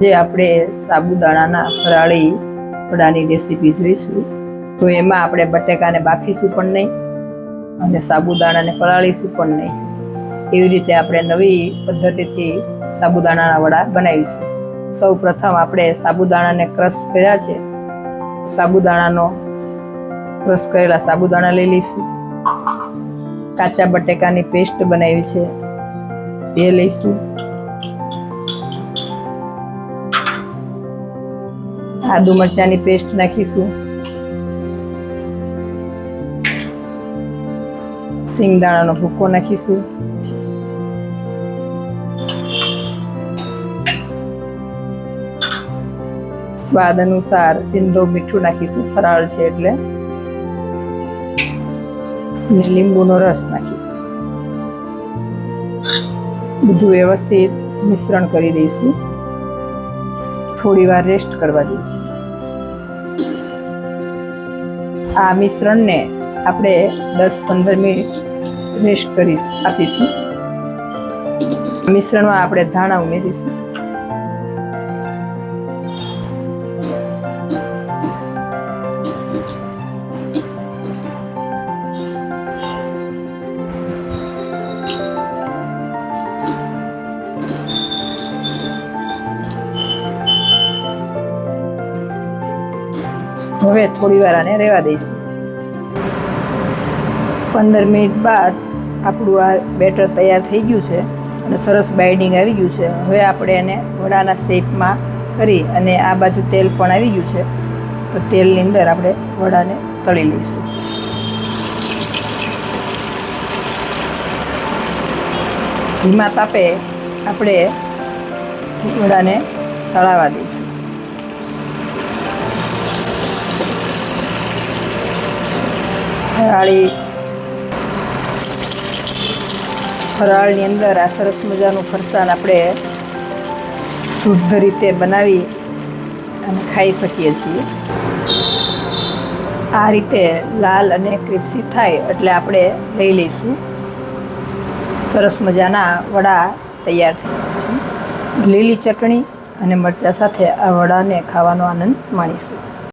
જે આપણે સાબુદાણાના ફરાળી વડાની રેસીપી જોઈશું. તો એમાં આપણે બટેકાને બાફીશું પણ નહીં અને સાબુદાણાને ફરાળીશું પણ નહીં. એવી રીતે આપણે નવી પદ્ધતિથી સાબુદાણાના વડા બનાવીશું. સૌ પ્રથમ આપણે સાબુદાણાને ક્રશ કર્યા છે. સાબુદાણાનો ક્રશ કરેલા સાબુદાણા લઈ લઈશું. કાચા બટેકાની પેસ્ટ બનાવી છે. એ લઈશું. આદુ મરચાંની પેસ્ટ નાખીશું. સિંગદાણાનો ભૂકો નાખીશું. સ્વાદ અનુસાર સિંધો મીઠું નાખીશું, ફરાળ છે એટલે. લીંબુનો રસ નાખીશું. બધું વ્યવસ્થિત મિશ્રણ કરી દઈશું. થોડી વાર રેસ્ટ કરવા દઈશું. આ મિશ્રણને આપણે દસ પંદર મિનિટ રેસ્ટ કરીશું, આપીશું. મિશ્રણમાં આપણે ધાણા ઉમેરીશું. હવે થોડી વાર આને રહેવા દઈશું. પંદર મિનિટ બાદ આપણું આ બેટર તૈયાર થઈ ગયું છે અને સરસ બાઇડિંગ આવી ગયું છે. હવે આપણે એને વડાના શેપમાં કરી અને આ બાજુ તેલ પણ આવી ગયું છે. તો તેલની અંદર આપણે વડાને તળી લઈશું. ધીમા તાપે આપણે વડાને તળાવવા દઈશું. ફરાળી ફરાળની અંદર આ સરસ મજાનું ફરસાણ આપણે શુદ્ધ રીતે બનાવી અને ખાઈ શકીએ છીએ. આ રીતે લાલ અને ક્રિપ્સી થાય એટલે આપણે લઈ લઈશું. સરસ મજાના વડા તૈયાર લીલી ચટણી અને મરચાં સાથે આ વડાને ખાવાનો આનંદ માણીશું.